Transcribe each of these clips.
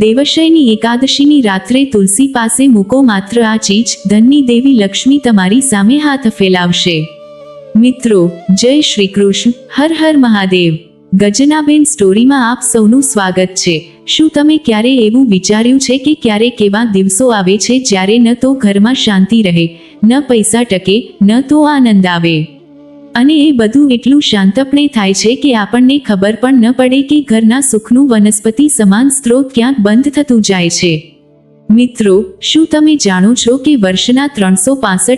દેવશયની એકાદશીની રાત્રે તુલસી પાસે મૂકો માત્ર આ ચીજ, ધનની દેવી લક્ષ્મી તમારી સામે હાથ ફેલાવશે. મિત્રો, જય શ્રી કૃષ્ણ હર હર મહાદેવ. ગજનાબેન સ્ટોરીમાં આપ સૌનું સ્વાગત છે. શું તમે ક્યારે એવું વિચાર્યું છે કે ક્યારેક કેવા દિવસો આવે છે જ્યારે ન તો ઘરમાં શાંતિ રહે, ન પૈસા ટકે, ન તો આનંદ આવે? અને એ બધું એટલું શાંતપણે થાય છે કે આપણને ખબર પણ ન પડે કે ઘરના સુખનું વનસ્પતિ સમાન સ્ત્રોત ક્યાંક બંધ થતું જાય છે. મિત્રો, શું તમે જાણો છો કે વર્ષના ત્રણસો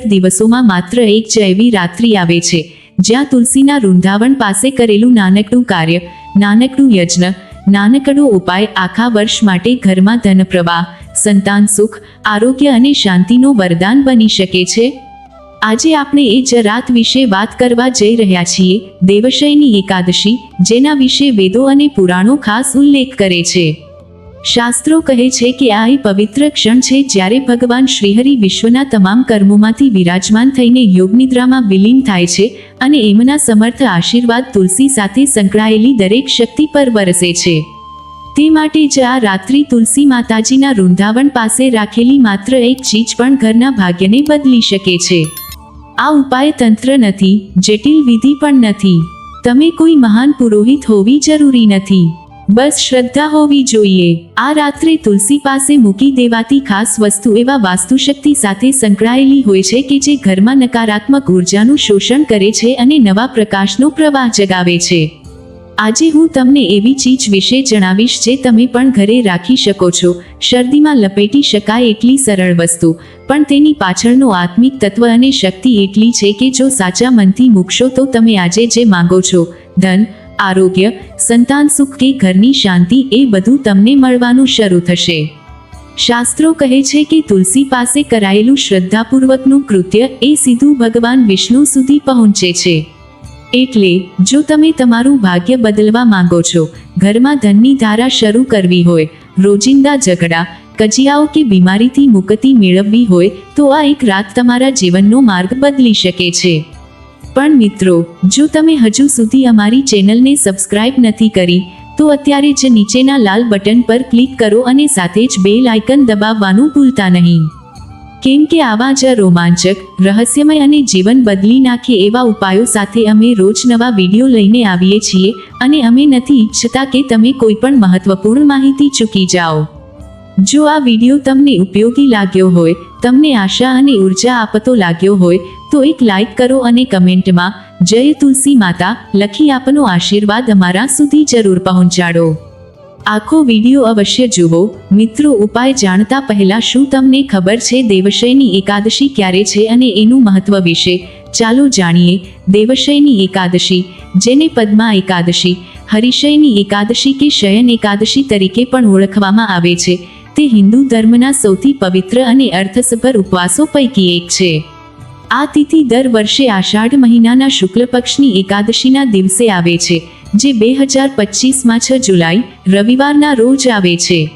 દિવસોમાં માત્ર એક જ એવી રાત્રિ આવે છે, જ્યાં તુલસીના વૃંદાવન પાસે કરેલું નાનકડું કાર્ય, નાનકડું યજ્ઞ, નાનકડો ઉપાય આખા વર્ષ માટે ઘરમાં ધન પ્રવાહ સંતાન સુખ, આરોગ્ય અને શાંતિનો વરદાન બની શકે છે? આજે આપણે એ જ રાત વિશે વાત કરવા જઈ રહ્યા છીએ. દેવશયની એકાદશી, જેના વિશે વેદો અને પુરાણો ખાસ ઉલ્લેખ કરે છે. શાસ્ત્રો કહે છે કે આ એ પવિત્ર ક્ષણ છે જ્યારે ભગવાન શ્રીહરિ વિશ્વના તમામ કર્મોમાંથી વિરાજમાન થઈને યોગનિદ્રામાં વિલીન થાય છે અને એમના સમર્થ આશીર્વાદ તુલસી સાથે સંકળાયેલી દરેક શક્તિ પર વરસે છે. તે માટે જ આ રાત્રિ તુલસી માતાજીના વૃંદાવન પાસે રાખેલી માત્ર એક ચીજ પણ ઘરના ભાગ્યને બદલી શકે છે. આ ઉપાય તંત્ર નથી, જટિલ વિધિ પણ નથી. તમે કોઈ મહાન પુરોહિત હોવી જરૂરી નથી. બસ શ્રદ્ધા હોવી જોઈએ. આ રાત્રે તુલસી પાસે મૂકી દેવાતી ખાસ વસ્તુ એવા વાસ્તુશક્તિ સાથે સંકળાયેલી હોય છે કે જે ઘરમાં નકારાત્મક ઉર્જાનું શોષણ કરે છે અને નવા પ્રકાશનો પ્રવાહ જગાવે છે. આજે હું તમને એવી ચીજ વિશે જણાવીશ જે તમે પણ ઘરે રાખી શકો છો. શરદીમાં લપેટી શકાય એટલી સરળ વસ્તુ, પણ તેની પાછળનો આત્મિક તત્વ અને શક્તિ એટલી છે કે જો સાચા મનથી મૂકશો તો તમે આજે જે માંગો છો, ધન, આરોગ્ય, સંતાન, સુખ કે ઘરની શાંતિ, એ બધું તમને મળવાનું શરૂ થશે. શાસ્ત્રો કહે છે કે તુલસી પાસે કરાયેલું શ્રદ્ધાપૂર્વકનું કૃત્ય એ સીધું ભગવાન વિષ્ણુ સુધી પહોંચે છે. એટલે, જો તમે તમારું ભાગ્ય બદલવા માંગો છો, ઘરમાં ધનની ધારા શરૂ કરવી હોય, રોજિંદા ઝઘડા, કજિયાઓ કે બીમારીથી મુક્તિ મેળવવી હોય, તો આ એક રાત તમારા જીવનનો માર્ગ બદલી શકે છે. પણ મિત્રો, જો તમે હજુ સુધી અમારી ચેનલને સબસ્ક્રાઇબ નથી કરી, તો અત્યારે જ નીચેના લાલ બટન પર ક્લિક કરો અને સાથે જ બેલ આઇકન દબાવવાનું ભૂલતા નહીં. કેમ કે આવા જ રોમાંચક, રહસ્યમય અને જીવન બદલી નાખે એવા ઉપાયો સાથે અમે રોજ નવા વીડિયો લઈને આવીએ છીએ અને અમે નથી ઈચ્છતા કે તમે કોઈ પણ મહત્વપૂર્ણ માહિતી ચૂકી જાઓ. જો આ વીડિયો તમને ઉપયોગી લાગ્યો હોય, તમને આશા અને ઊર્જા આપતો લાગ્યો હોય, તો એક લાઈક કરો અને કમેન્ટમાં, જય તુલસી માતા, લખી આપનો આશીર્વાદ અમારા સુધી જરૂર પહોંચાડો. આખો વીડિયો અવશ્ય જુઓ. મિત્રો, ઉપાય જાણતા પહેલા શું તમને ખબર છે? દેવશયની એકાદશી ક્યારે છે અને એનું મહત્વ વિશે? ચાલો જાણીએ. દેવશયની એકાદશી. જેને પદ્મા એકાદશી, હરિશયની એકાદશી કે શયન એકાદશી તરીકે પણ ઓળખવામાં આવે છે. તે હિન્દુ ધર્મના સૌથી પવિત્ર અને અર્થસભર ઉપવાસો પૈકી એક છે. આ તિથિ દર વર્ષે આષાઢ મહિનાના શુક્લ પક્ષની એકાદશીના દિવસે આવે છે. જે બે હજાર પચીસમાં છ જુલાઈ, રવિવારના રોજ આવે છે.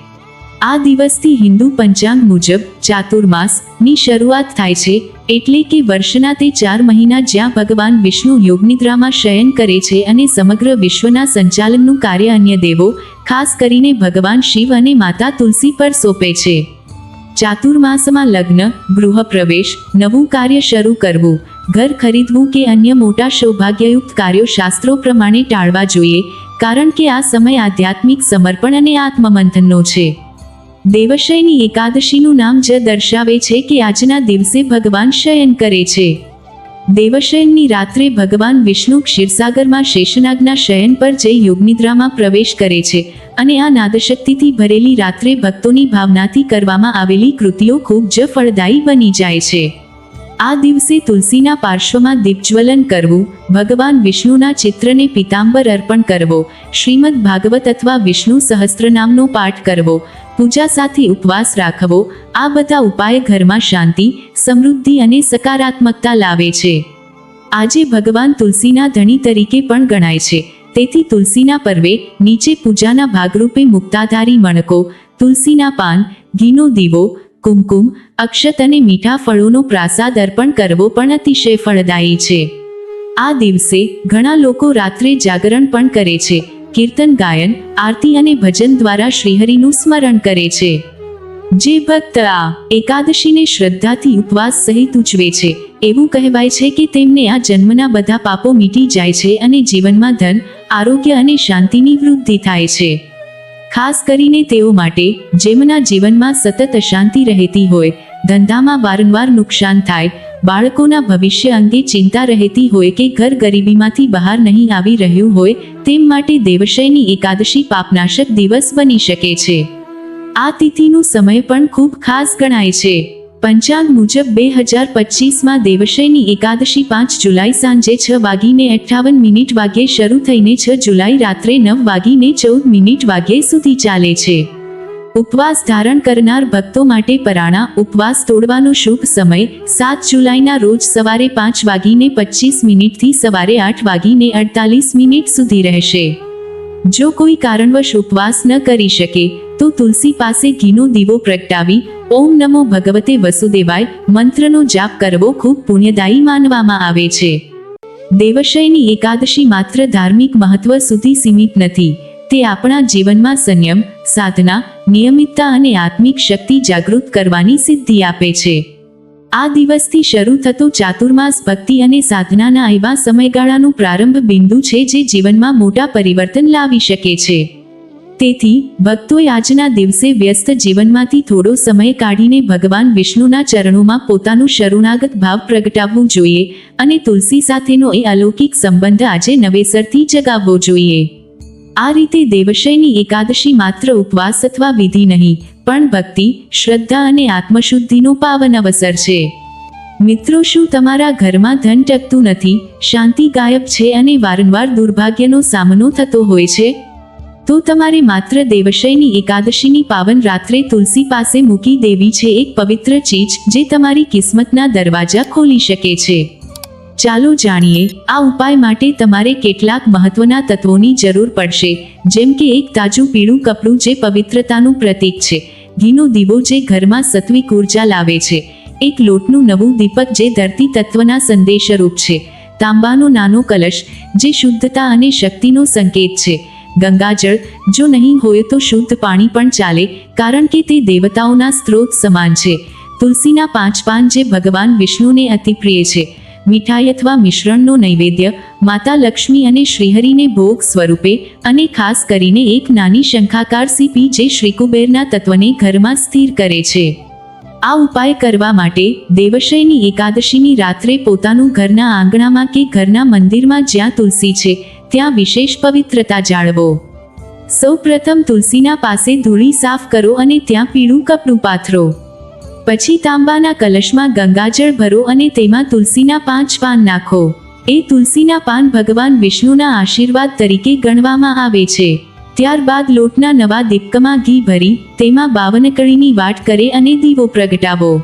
આ દિવસથી હિન્દુ પંચાંગ મુજબ ચાતુર્માસની શરૂઆત થાય છે, એટલે કે વર્ષના તે ચાર મહિના જ્યાં ભગવાન વિષ્ણુ યોગનિદ્રામાં શયન કરે છે અને સમગ્ર વિશ્વના સંચાલનનું કાર્ય અન્ય દેવો, ખાસ કરીને ભગવાન શિવ અને માતા તુલસી પર સોંપે છે. ચાતુર્માસમાં લગ્ન ગૃહપ્રવેશ નવું કાર્ય શરૂ કરવું ઘર ખરીદવું કે અન્ય મોટા સૌભાગ્યયુક્ત કાર્યો શાસ્ત્રો પ્રમાણે ટાળવા જોઈએ, કારણ કે આ સમય આધ્યાત્મિક સમર્પણ અને આત્મમંથનનો છે. દેવશયની એકાદશીનું નામ જ દર્શાવે છે કે આજના દિવસે ભગવાન શયન કરે છે. દેવશયનની રાત્રે ભગવાન વિષ્ણુ ક્ષીરસાગરમાં શેષનાગના શયન પર જઈ યોગનિદ્રામાં પ્રવેશ કરે છે અને આ નાદશક્તિથી ભરેલી રાત્રે ભક્તોની ભાવનાથી કરવામાં આવેલી કૃતિઓ ખૂબ જ ફળદાયી બની જાય છે. આ દિવસે તુલસીના પાર્શ્વમાં દીપજ્વલન કરવું, ભગવાન વિષ્ણુના ચિત્રને પિતાંબર અર્પણ કરવો, શ્રીમદ ભાગવત અથવા વિષ્ણુ સહસ્ત્રનામનો પાઠ કરવો, પૂજા સાથે ઉપવાસ રાખવો, આ બધા ઉપાય ઘરમાં શાંતિ, સમૃદ્ધિ અને સકારાત્મકતા લાવે છે. આજે ભગવાન તુલસીના ધણી તરીકે પણ ગણાય છે. તેથી તુલસીના પર્વે નીચે પૂજાના ભાગરૂપે મુક્તાધારી મણકો, તુલસીના પાન, ઘીનો દીવો કુમકુમ, અક્ષત અને મીઠા ફળોનો પ્રાસાદ અર્પણ કરવો પણ અતિશય ફળદાયી છે. આ દિવસે ઘણા લોકો રાત્રે જાગરણ પણ કરે છે. કીર્તન, ગાયન, આરતી અને ભજન દ્વારા શ્રીહરિનું સ્મરણ કરે છે. જે ભક્ત આ એકાદશીને શ્રદ્ધાથી ઉપવાસ સહિત ઉજવે છે, એવું કહેવાય છે કે તેમને આ જન્મના બધા પાપો મીટી જાય છે અને જીવનમાં ધન, આરોગ્ય અને શાંતિની વૃદ્ધિ થાય છે. ખાસ કરીને તેઓ માટે, જેમના જીવનમાં સતત અશાંતિ રહેતી હોય, ધંધામાં વારંવાર નુકસાન થાય, બાળકોના ભવિષ્ય અંગે ચિંતા રહેતી હોય કે ઘર ગરીબીમાંથી બહાર નહીં આવી રહ્યું હોય, તેમ માટે દેવશયની એકાદશી પાપનાશક દિવસ બની શકે છે. આ તિથિનું સમય પણ ખૂબ ખાસ ગણાય છે. પંચાંગ મુજબ બે હજાર પચીસમાં દેવશયની એકાદશી પાંચ જુલાઈ સાંજે છ વાગીને અઠ્ઠાવન મિનિટ વાગ્યે શરૂ થઈને છ જુલાઈ રાત્રે નવ વાગીને ચૌદ મિનિટ વાગ્યે સુધી ચાલે છે. ઉપવાસ ધારણ કરનાર ભક્તો માટે પરાણા ઉપવાસ તોડવાનો શુભ સમય સાત જુલાઈના રોજ સવારે પાંચ વાગીને પચીસ મિનિટથી સવારે આઠ વાગીને અડતાલીસ મિનિટ સુધી રહેશે. જો કોઈ કારણવશ ઉપવાસ ન કરી શકે, તો તુલસી પાસે ઘીનો દીવો પ્રગટાવી ઓમ નમો ભગવતે વસુદેવાય, મંત્રનો જાપ કરવો ખૂબ પુણ્યદાયી માનવામાં આવે છે. દેવશયની એકાદશી માત્ર ધાર્મિક મહત્વ સુધી સીમિત નથી. તે આપણા જીવનમાં સંયમ, સાધના, નિયમિતતા અને આત્મિક શક્તિ જાગૃત કરવાની સિદ્ધિ આપે છે. આ દિવસથી શરૂ થતો ચાતુર્માસ ભક્તિ અને સાધનાના એવા સમયગાળાનું પ્રારંભ બિંદુ છે જે જીવનમાં મોટા પરિવર્તન લાવી શકે છે. તેથી, ભક્તોએ આજના દિવસે વ્યસ્ત જીવનમાંથી થોડો સમય કાઢીને ભગવાન વિષ્ણુના ચરણોમાં પોતાનું શરણાગત ભાવ પ્રગટાવવું જોઈએ અને તુલસી સાથેનો એ અલૌકિક સંબંધ આજે નવેસરથી જગાવવો જોઈએ. આ રીતે દેવશયની એકાદશી માત્ર ઉપવાસ અથવા વિધિ નહીં, પણ ભક્તિ, શ્રદ્ધા અને આત્મશુદ્ધિનો પાવન અવસર છે. મિત્રો, શું તમારા ઘરમાં ધન ટકતું નથી, શાંતિ ગાયબ છે અને વારંવાર દુર્ભાગ્યનો સામનો થતો હોય છે? તો તમારે માત્ર દેવશયની એકાદશીની પાવન રાત્રે તુલસી પાસે મૂકી દેવી છે એક પવિત્ર ચીજ જે તમારી કિસ્મતના દરવાજા ખોલી શકે છે. ચાલો જાણીએ, આ ઉપાય માટે તમારે કેટલાક મહત્વના તત્વોની જરૂર પડશે, જેમ કે એક તાજું પીળું કપડું જે પવિત્રતાનું પ્રતીક છે, ઘીનો દીવો જે ઘરમાં સત્વિક ઊર્જા લાવે છે, એક લોટનું નવું દીપક જે ધરતી તત્વના સંદેશરૂપ છે, તાંબાનો નાનો કલશ જે શુદ્ધતા અને શક્તિનો સંકેત છે ગંગાજળ, જો નહીં હોય તો શુદ્ધ પાણી પણ ચાલે, કારણ કે તે દેવતાઓના સ્ત્રોત સમાન છે. તુલસીના પાંચ પાન જે ભગવાન વિષ્ણુને અતિ પ્રિય છે. મીઠાઈ અથવા મિશ્રણનો નૈવેદ્ય, માતા લક્ષ્મી અને શ્રીહરિને ભોગ સ્વરૂપે અને ખાસ કરીને એક નાની શંખાકાર સીપી જે શ્રીકુબેરના તત્વને ઘરમાં સ્થિર કરે છે. આ ઉપાય કરવા માટે દેવશયની એકાદશીની રાત્રે પોતાનું ઘરના આંગણામાં કે ઘરના મંદિરમાં જ્યાં તુલસી છે ત્યાં વિશેષ પવિત્રતા જાળવો. સૌ પ્રથમ તુલસીના પાસે ધૂળી સાફ કરો અને ત્યાં પીળું કપડું પાથરો. પછી તાંબાના કલશમાં ગંગાજળ ભરો અને તેમાં તુલસીના પાંચ પાન નાખો. એ તુલસીના પાન ભગવાન વિષ્ણુના આશીર્વાદ તરીકે ગણવામાં આવે છે. ત્યારબાદ લોટના નવા દીપકમાં ઘી ભરી, તેમાં બાવનકળીની વાટ કરે અને દીવો પ્રગટાવો.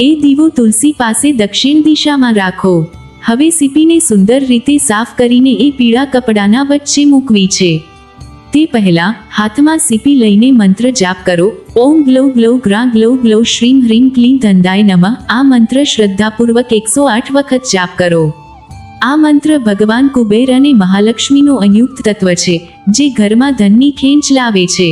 એ દીવો તુલસી પાસે દક્ષિણ દિશામાં રાખો. હવે સીપીને સુંદર રીતે સાફ કરીને એ પીળા કપડાના વચ્ચે મૂકવી છે. તે પહેલા હાથમાં સીપી લઈને મંત્ર જાપ કરો. ઓમ ગ્લો ગ્લો ગ્રા ગ્લો ગ્લો શ્રીમ હ્રીમ ક્લીમ ધંધાય નમ. આ મંત્ર શ્રદ્ધાપૂર્વક એકસો આઠ વખત જાપ કરો. આ મંત્ર ભગવાન કુબેર અને મહાલક્ષ્મીનું અનયુક્ત તત્વ છે, જે ઘરમાં ધનની ખેંચ લાવે છે.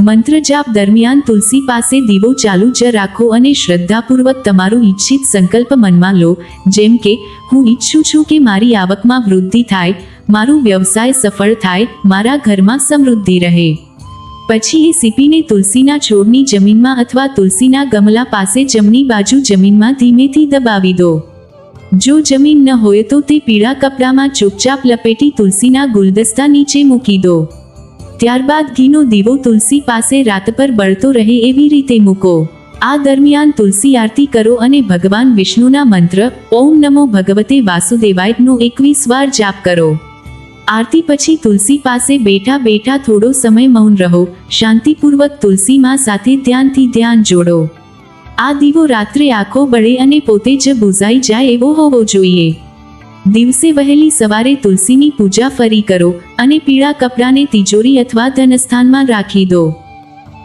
મંત્ર જાપ દરમિયાન તુલસી પાસે દીવો ચાલુ જ રાખો અને શ્રદ્ધાપૂર્વક તમારું ઈચ્છિત સંકલ્પ મનમાં લો, જેમ કે હું ઈચ્છું છું કે મારી આવકમાં વૃદ્ધિ થાય, મારું વ્યવસાય સફળ થાય, મારા ઘરમાં સમૃદ્ધિ રહે. પછી એ સીપીને તુલસીના છોડની જમીનમાં અથવા તુલસીના ગમલા પાસે જમણી બાજુ જમીનમાં ધીમેથી દબાવી દો. જો જમીન ન હોય તો તે પીળા કપડામાં ચૂપચાપ લપેટી તુલસીના ગુલદસ્તા નીચે મૂકી દો. ત્યારબાદ ઘીનો દીવો તુલસી પાસે રાત પર બળતો રહે એવી રીતે મૂકો. આ દરમિયાન તુલસી આરતી કરો અને ભગવાન વિષ્ણુના મંત્ર, ઓમ નમો ભગવતે વાસુદેવાયનો એકવીસ વાર જાપ કરો. આરતી પછી તુલસી પાસે બેઠા બેઠા થોડો સમય મૌન રહો, શાંતિપૂર્વક તુલસી માં સાથે ધ્યાનથી ધ્યાન જોડો. આ દીવો રાત્રે આંખો બળે અને પોતે જ બુઝાઈ જાય એવો હોવો જોઈએ. દિવસે વહેલી સવારે તુલસીની પૂજા ફરી કરો અને પીળા કપડાને તિજોરી અથવા ધનસ્થાનમાં રાખી દો.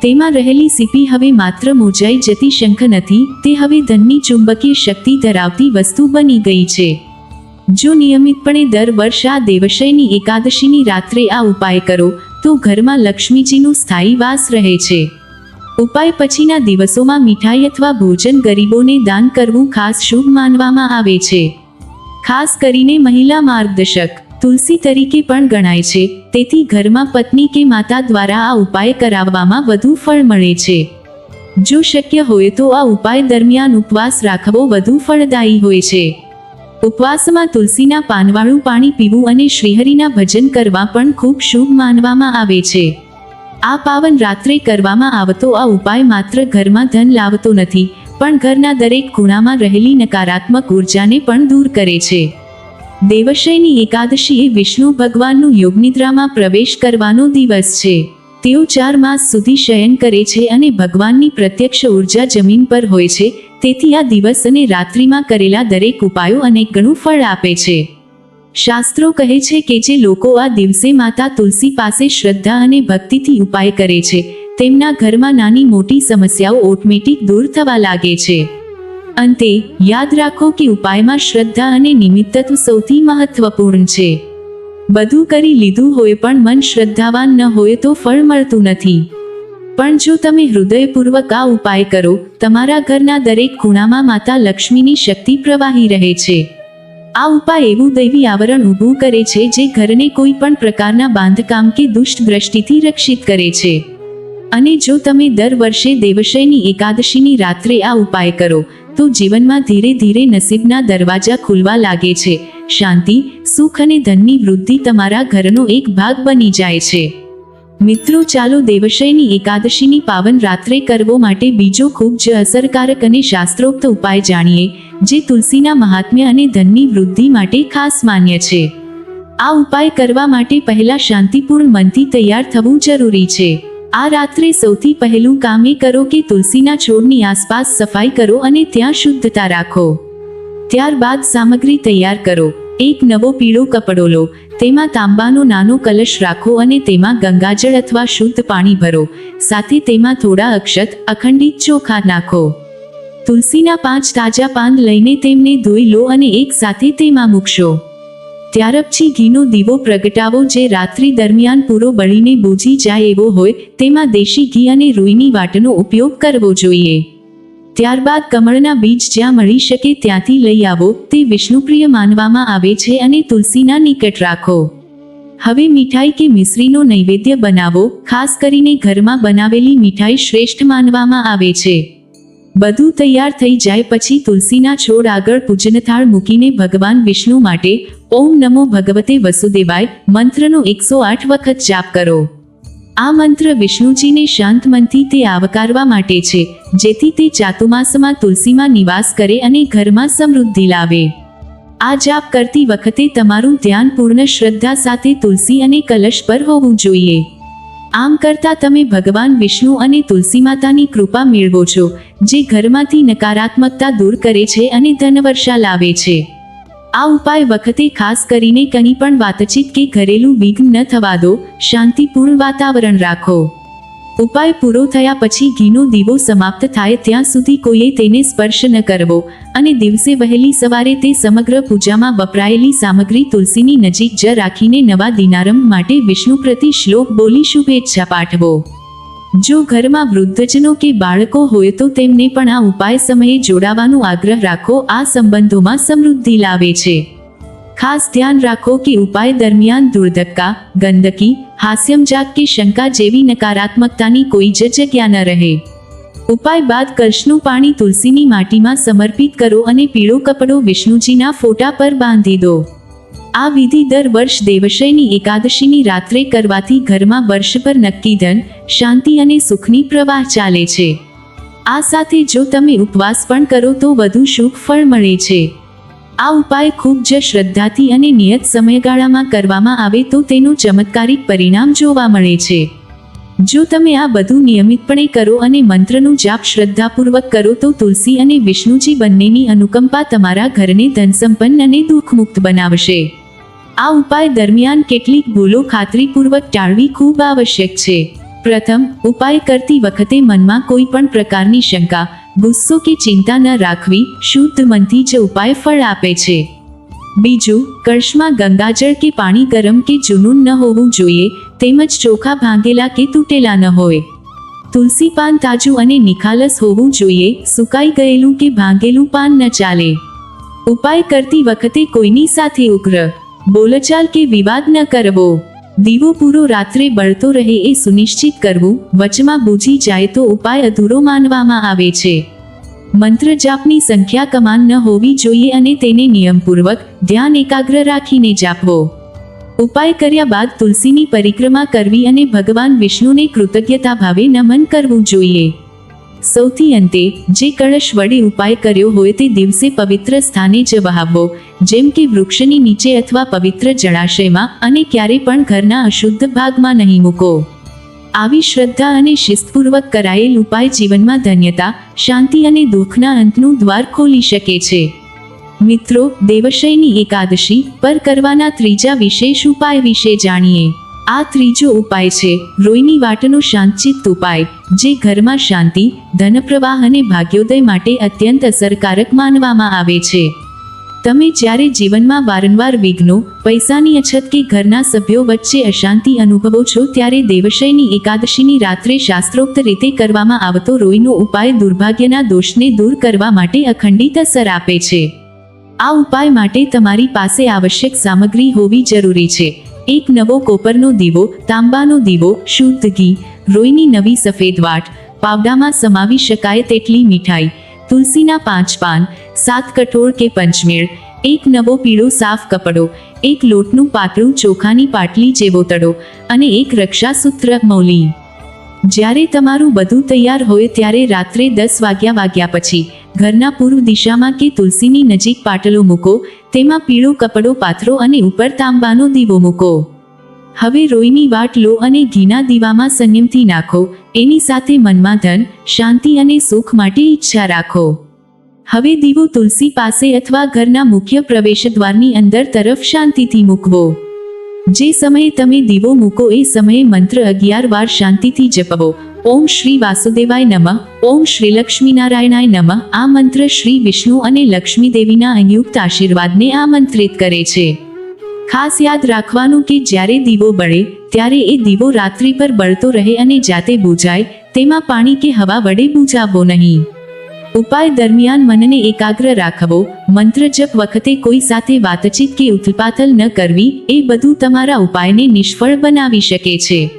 તેમાં રહેલી સીપી હવે માત્ર મોજાઈ જતી શંખ નથી, તે હવે ધનની ચુંબકીય શક્તિ ધરાવતી વસ્તુ બની ગઈ છે. જો નિયમિતપણે દર વર્ષ આ દેવશયની એકાદશીની રાત્રે આ ઉપાય કરો, તો ઘરમાં લક્ષ્મીજીનું સ્થાયી વાસ રહે છે. ઉપાય પછીના દિવસોમાં મીઠાઈ અથવા ભોજન ગરીબોને દાન કરવું ખાસ શુભ માનવામાં આવે છે. ખાસ કરીને મહિલા માર્ગદર્શક, તુલસી તરીકે પણ ગણાય છે તેથી ઘરમાં પત્ની કે માતા દ્વારા આ ઉપાય કરાવવામાં વધુ ફળ મળે છે. જો શક્ય હોય તો આ ઉપાય દરમિયાન ઉપવાસ રાખવો વધુ ફળદાયી હોય છે. ઉપવાસમાં તુલસીના પાનવાળું પાણી પીવું અને શ્રીહરિના ભજન કરવા પણ ખૂબ શુભ માનવામાં આવે છે. આ પાવન રાત્રે કરવામાં આવતો આ ઉપાય માત્ર ઘરમાં ધન લાવતો નથી, પણ ઘરના દરેક ખૂણામાં રહેલી નકારાત્મક ઉર્જાને પણ દૂર કરે છે. દેવશયની એકાદશી વિષ્ણુ ભગવાનનું યોગનિદ્રામાં પ્રવેશ કરવાનો દિવસ છે. તેઓ ચાર માસ સુધી શયન કરે છે અને ભગવાનની પ્રત્યક્ષ ઊર્જા જમીન પર હોય છે. તેથી આ દિવસ અને રાત્રિમાં કરેલા દરેક ઉપાયો અનેક ગણું ફળ આપે છે. શાસ્ત્રો કહે છે કે જે લોકો આ દિવસે માતા તુલસી પાસે શ્રદ્ધા અને ભક્તિથી ઉપાય કરે છે, તેમના ઘરમાં નાની મોટી સમસ્યાઓ ઓટોમેટિક દૂર થવા લાગે છે. અંતે, યાદ રાખો કે ઉપાયમાં શ્રદ્ધા અને નિમિત્તત્વ સૌથી મહત્વપૂર્ણ છે. બધું કરી લીધું હોય પણ મન શ્રદ્ધાવાન ન હોય તો ફળ મળતું નથી. પણ જો તમે હૃદયપૂર્વક આ ઉપાય કરો, તમારા ઘરના દરેક ખૂણામાં માતા લક્ષ્મીની શક્તિ પ્રવાહી રહે છે. આ ઉપાય એવું દૈવી આવરણ ઊભું કરે છે જે ઘરને કોઈ પણ પ્રકારના બાંધકામ કે દુષ્ટ દ્રષ્ટિથી રક્ષિત કરે છે. અને જો તમે દર વર્ષે દેવશયની એકાદશીની રાત્રે આ ઉપાય કરો તો જીવનમાં ધીરે ધીરે નસીબના દરવાજા ખુલવા લાગે છે. શાંતિ, સુખ અને ધનની વૃદ્ધિ તમારા ઘરનો એક ભાગ બની જાય છે. મિત્રો, ચાલો દેવશયની એકાદશીની પાવન રાત્રે કરવો માટે બીજો ખૂબ જ અસરકારક અને શાસ્ત્રોક્ત ઉપાય જાણીએ, જે તુલસીના મહાત્મ્ય અને ધનની વૃદ્ધિ માટે ખાસ માન્ય છે. આ ઉપાય કરવા માટે પહેલા શાંતિપૂર્ણ મનથી તૈયાર થવું જરૂરી છે. આ રાત્રે સૌથી પહેલું કામ એ કરો કે તુલસીના છોડની આસપાસ સફાઈ કરો અને ત્યાં શુદ્ધતા રાખો. ત્યારબાદ સામગ્રી તૈયાર કરો. એક નવો પીળો કપડો લો. તેમાં તાંબાનો નાનો કલશ રાખો અને તેમાં ગંગાજળ અથવા શુદ્ધ પાણી ભરો. સાથે તેમાં થોડા અક્ષત, અખંડિત ચોખા નાખો. તુલસીના પાંચ તાજા પાન લઈને તેમને ધોઈ લો અને એક સાથે તેમાં મૂકશો. ત્યાર પછી ઘીનો દીવો પ્રગટાવો જે રાત્રિ દરમિયાન પૂરો બળીને બૂજી જાય એવો હોય, તેમાં દેશી ઘી અને રૂઈની વાટનો ઉપયોગ કરવો જોઈએ. ત્યારબાદ કમળના બીજ જ્યાં મળી શકે ત્યાંથી લઈ આવો, તે વિષ્ણુપ્રિય માનવામાં આવે છે અને તુલસીના નિકટ રાખો. હવે મીઠાઈ કે મિશ્રીનો નૈવેદ્ય બનાવો, ખાસ કરીને ઘરમાં બનાવેલી મીઠાઈ શ્રેષ્ઠ માનવામાં આવે છે. બધું તૈયાર થઈ જાય પછી તુલસીના છોડ આગળ પૂજનથાળ મૂકીને ભગવાન વિષ્ણુ માટે ઓમ નમો ભગવતે વસુદેવાય, મંત્રનો એકસો આઠ વખત જાપ કરો. આ મંત્ર વિષ્ણુજીને શાંત મનથી તે આવકારવા માટે છે, જેથી તે ચાતુમાસમાં તુલસીમાં નિવાસ કરે અને ઘરમાં સમૃદ્ધિ લાવે. આ જાપ કરતી વખતે તમારું ધ્યાન પૂર્ણ શ્રદ્ધા સાથે તુલસી અને કલશ પર હોવું જોઈએ. આમ કરતા તમે ભગવાન વિષ્ણુ અને તુલસી માતાની કૃપા મેળવો છો, જે ઘરમાંથી નકારાત્મકતા દૂર કરે છે અને ધનવર્ષા લાવે છે. આ ઉપાય વખતે ખાસ કરીને કંઈ પણ વાતચીત કે ઘરેલું વિઘ્ન ન થવા દો, શાંતિપૂર્ણ વાતાવરણ રાખો. ઉપાય પૂરો થયા પછી ઘીનો દીવો સમાપ્ત થાય ત્યાં સુધી કોઈએ તેને સ્પર્શ ન કરવો અને દિવસે વહેલી સવારે તે સમગ્ર પૂજામાં વપરાયેલી સામગ્રી તુલસીની નજીક જ રાખીને નવા દિનારંભ માટે વિષ્ણુ પ્રતિ શ્લોક બોલી શુભેચ્છા પાઠવો. જો ઘરમાં વૃદ્ધજનો કે બાળકો હોય તો તેમને પણ આ ઉપાય સમયે જોડાવાનો આગ્રહ રાખો. આ સંબંધોમાં સમૃદ્ધિ લાવે છે. ખાસ ધ્યાન રાખો કે ઉપાય દરમિયાન દુર્ધક્કા, ગંદકી હાસ્યમજાક કે શંકા જેવી નકારાત્મકતાની કોઈ જ જગ્યા ન રહે. ઉપાય બાદ કર્ષનું પાણી તુલસીની માટીમાં સમર્પિત કરો અને પીળો કપડો વિષ્ણુજીના ફોટા પર બાંધી દો. આ વિધિ દર વર્ષ દેવશયની એકાદશીની રાત્રે કરવાથી ઘરમાં વર્ષ પર નક્કી ધન, શાંતિ અને સુખની પ્રવાહ ચાલે છે. આ સાથે જો તમે ઉપવાસ પણ કરો તો વધુ શુભ ફળ મળે છે. આ ઉપાય ખૂબ જ શ્રદ્ધાથી અને નિયત સમયગાળામાં કરવામાં આવે તો તેનું ચમત્કારિક પરિણામ જોવા મળે છે. જો તમે આ બધું નિયમિતપણે કરો અને મંત્રનું જાપ શ્રદ્ધાપૂર્વક કરો તો તુલસી અને વિષ્ણુજી બંનેની અનુકંપા તમારા ઘરને ધનસંપન્ન અને દુઃખમુક્ત બનાવશે. આ ઉપાય દરમિયાન કેટલીક ભૂલો ખાતરીપૂર્વક ટાળવી ખૂબ આવશ્યક છે. પ્રથમ, ઉપાય કરતી વખતે મનમાં કોઈ પણ પ્રકારની શંકા, ગુસ્સો કે ચિંતા ન રાખવી શુદ્ધ મનથી જ ઉપાય ફળ આપે છે. બીજું, કળશમાં ગંગાજળ કે પાણી ગરમ કે જુનૂન ન હોવું જોઈએ, તેમજ ચોખા ભાંગેલા કે તૂટેલા ન હોય. તુલસી પાન તાજું અને નિખાલસ હોવું જોઈએ, સુકાઈ ગયેલું કે ભાંગેલું પાન ન ચાલે. ઉપાય કરતી વખતે કોઈની સાથે ઉગ્ર બોલચાલ કે વિવાદ ન કરવો. દીવો પૂરો રાત્રે બળતો રહે એ સુનિશ્ચિત કરવું, વચમાં બૂજી જાય તો ઉપાય અધૂરો માનવામાં આવે છે. મંત્ર જાપની સંખ્યા કમાન ન હોવી જોઈએ અને તેને નિયમપૂર્વક ધ્યાન એકાગ્ર રાખીને જાપવો. ઉપાય કર્યા બાદ તુલસીની પરિક્રમા કરવી અને ભગવાન વિષ્ણુને કૃતજ્ઞતા ભાવે નમન કરવું જોઈએ. સૌથી અંતે, જે કળશ વડે ઉપાય કર્યો હોય તે દિવસે પવિત્ર સ્થાને જ વહાવવો, જેમ કે વૃક્ષની નીચે અથવા પવિત્ર જળાશયમાં અને ક્યારે પણ ઘરના અશુદ્ધ ભાગમાં નહીં મૂકો. આવી શ્રદ્ધા અને શિસ્તપૂર્વક કરાયેલ ઉપાય જીવનમાં ધન્યતા, શાંતિ અને દુઃખના અંતનું દ્વાર ખોલી શકે છે. મિત્રો, દેવશયની એકાદશી પર કરવાના ત્રીજા વિશેષ ઉપાય વિશે જાણીએ. આ ત્રીજો ઉપાય છે. રોઈની વાટનો શાંતચિત્ત ઉપાય, જે ઘરમાં શાંતિ, ધનપ્રવાહ અને ભાગ્યોદય માટે અત્યંત અસરકારક માનવામાં આવે છે. તમે જ્યારે જીવનમાં વારંવાર વિઘ્નો, પૈસાની અછત કે ઘરના સભ્યો વચ્ચે અશાંતિ અનુભવો છો ત્યારે દેવશયની એકાદશીની રાત્રે શાસ્ત્રોક્ત રીતે કરવામાં આવતો રોઈનો ઉપાય દુર્ભાગ્યના દોષને દૂર કરવા માટે અખંડિત અસર આપે છે. આ ઉપાય માટે તમારી પાસે આવશ્યક સામગ્રી હોવી જરૂરી છે. એક નવો કોપરનો દીવો, તાંબાનો દીવો, શુદ્ધ ઘી રોઈની નવી સફેદ વાટ, પાવડામાં સમાવી શકાય તેટલી મીઠાઈ, તુલસીના પાંચ પાન, સાત કઠોળ કે પંચમેળ, એક નવો પીળો સાફ કપડો, એક લોટનું પાતળું ચોખાની પાટલી જેવો તડો અને એક રક્ષાસૂત્ર મૌલી જ્યારે તમારું બધું તૈયાર હોય ત્યારે રાત્રે દસ વાગ્યા વાગ્યા પછી ઘરના પૂર્વ દિશામાં કે તુલસીની નજીક પાટલો મૂકો, તેમાં પીળો કપડો, પાથરો અને ઉપર તાંબાનો દીવો મૂકો. હવે રોઈની વાટ લો અને ઘીના દીવામાં સંયમથી નાખો, એની સાથે મનમાં ધન, શાંતિ અને સુખ માટે ઈચ્છા રાખો. હવે દીવો તુલસી પાસે અથવા ઘરના મુખ્ય પ્રવેશદ્વારની અંદર તરફ શાંતિથી મૂકવો. જે સમયે તમે દીવો મૂકો એ સમયે મંત્ર અગિયાર વાર શાંતિથી જપવો. ઓમ શ્રી વાસુદેવાય નમઃ. ઓમ શ્રી લક્ષ્મીનારાયણાય નમઃ. આ મંત્ર શ્રી વિષ્ણુ અને લક્ષ્મી દેવીના સંયુક્ત આશીર્વાદને આમંત્રિત કરે છે. ખાસ યાદ રાખવાનું કે જ્યારે દીવો બળે, ત્યારે એ દીવો રાત્રિ પર બળતો રહે અને જાતે બુજાય, તેમાં પાણી કે હવા વડે બુજાવવો નહીં. ઉપાય દરમિયાન મનને એકાગ્ર રાખવો, મંત્ર જપ વખતે કોઈ સાથે વાતચીત કે ઉથલપાથલ ન કરવી, એ બધું તમારા ઉપાયને નિષ્ફળ બનાવી શકે છે.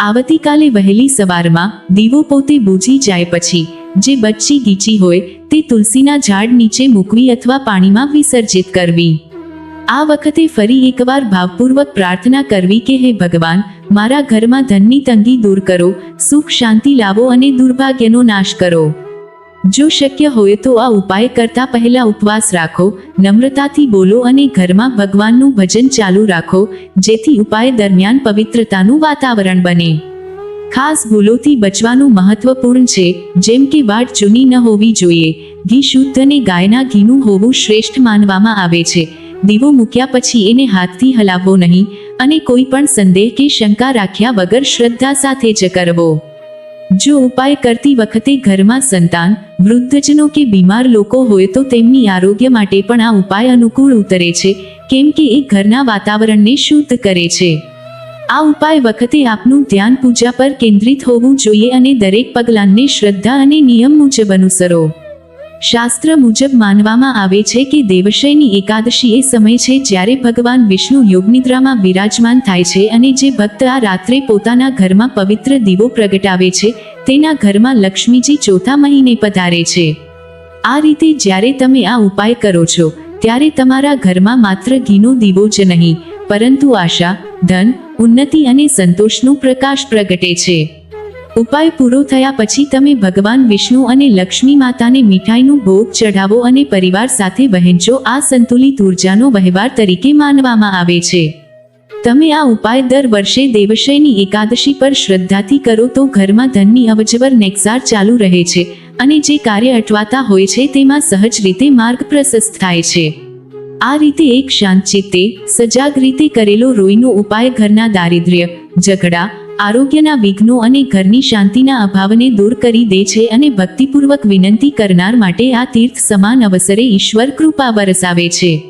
આવતીકાલે વહેલી સવારમાં દીવો પોતે બૂજી જાય પછી, જે બચ્ચી ગીચી હોય, તે તુલસીના ઝાડ નીચે મૂકવી અથવા પાણીમાં વિસર્જિત કરવી. આ વખતે ફરી એકવાર ભાવપૂર્વક પ્રાર્થના કરવી કે, હે ભગવાન, મારા ઘરમાં ધનની તંગી દૂર કરો, સુખ શાંતિ લાવો અને દુર્ભાગ્યનો નાશ કરો. જો શક્ય હોય તો આ ઉપાય કરતા પહેલા ઉપવાસ રાખો, નમ્રતાથી બોલો અને ઘરમાં ભગવાનનું ભજન ચાલુ રાખો, જેથી ઉપાય દરમિયાન પવિત્રતાનું વાતાવરણ બને. ખાસ ભૂલોથી બચવાનું મહત્વપૂર્ણ છે, જેમ કે વાટ જૂની ન હોવી જોઈએ. ઘી શુદ્ધ અને ગાયના ઘીનું હોવું શ્રેષ્ઠ માનવામાં આવે છે. દીવો મૂક્યા પછી એને હાથથી હલાવવો નહીં અને કોઈ પણ સંદેહ કે શંકા રાખ્યા વગર શ્રદ્ધા સાથે જ કરવો. જો ઉપાય કરતી વખતે ઘરમાં સંતાન, વૃદ્ધજનો કે બીમાર લોકો હોય તો તેમની આરોગ્ય માટે પણ આ ઉપાય અનુકૂળ ઉતરે છે, કેમ કે એ ઘરના વાતાવરણને શુદ્ધ કરે છે. આ ઉપાય વખતે આપનું ધ્યાન પૂજા પર કેન્દ્રિત હોવું જોઈએ અને દરેક પગલાંને શ્રદ્ધા અને નિયમ મુજબ અનુસરો. શાસ્ત્ર મુજબ માનવામાં આવે છે કે દેવશયની એકાદશી એ સમય છે જ્યારે ભગવાન વિષ્ણુ યોગનિદ્રામાં વિરાજમાન થાય છે અને જે ભક્ત આ રાત્રે પોતાના ઘરમાં પવિત્ર દીવો પ્રગટાવે છે, તેના ઘરમાં લક્ષ્મીજી ચોથા મહિને પધારે છે. આ રીતે જ્યારે તમે આ ઉપાય કરો છો, ત્યારે તમારા ઘરમાં માત્ર ઘીનો દીવો જ નહીં, પરંતુ આશા, ધન, ઉન્નતિ અને સંતોષનું પ્રકાશ પ્રગટે છે. ઉપાય પૂરો થયા પછી તમે ભગવાન વિષ્ણુ અને લક્ષ્મી માતાને મીઠાઈનું ભોગ ચઢાવો અને પરિવાર સાથે વહેંચો. આ સંતુલિત ઉર્જાનો વહેવાર તરીકે માનવામાં આવે છે. તમે આ ઉપાય દર વર્ષે દેવશયની એકાદશી પર શ્રદ્ધાથી કરો તો ઘરમાં ધનની અવજવર નેક્સાર ચાલુ રહે છે અને જે કાર્ય અટવાતા હોય છે તેમાં સહજ રીતે માર્ગ પ્રશસ્ત થાય છે. આ રીતે એક શાંત ચિત્તે સજાગ રીતે કરેલો રોઈનો ઉપાય ઘરના દારિદ્ર્ય, ઝઘડા આરોગ્યના વિઘ્નો અને ઘરની શાંતિના અભાવને દૂર કરી દે છે અને ભક્તિપૂર્વક વિનંતી કરનાર માટે આ તીર્થ સમાન અવસરે ઈશ્વર કૃપા વરસાવે છે.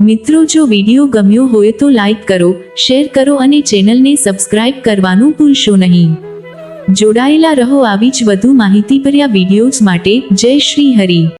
મિત્રો, જો વીડિયો ગમ્યો હોય તો લાઈક કરો, શેર કરો અને ચેનલને સબસ્ક્રાઇબ કરવાનું ભૂલશો નહીં. જોડાયેલા રહો આવી જ વધુ માહિતીભર્યા વિડીયોઝ માટે જય શ્રી હરિ.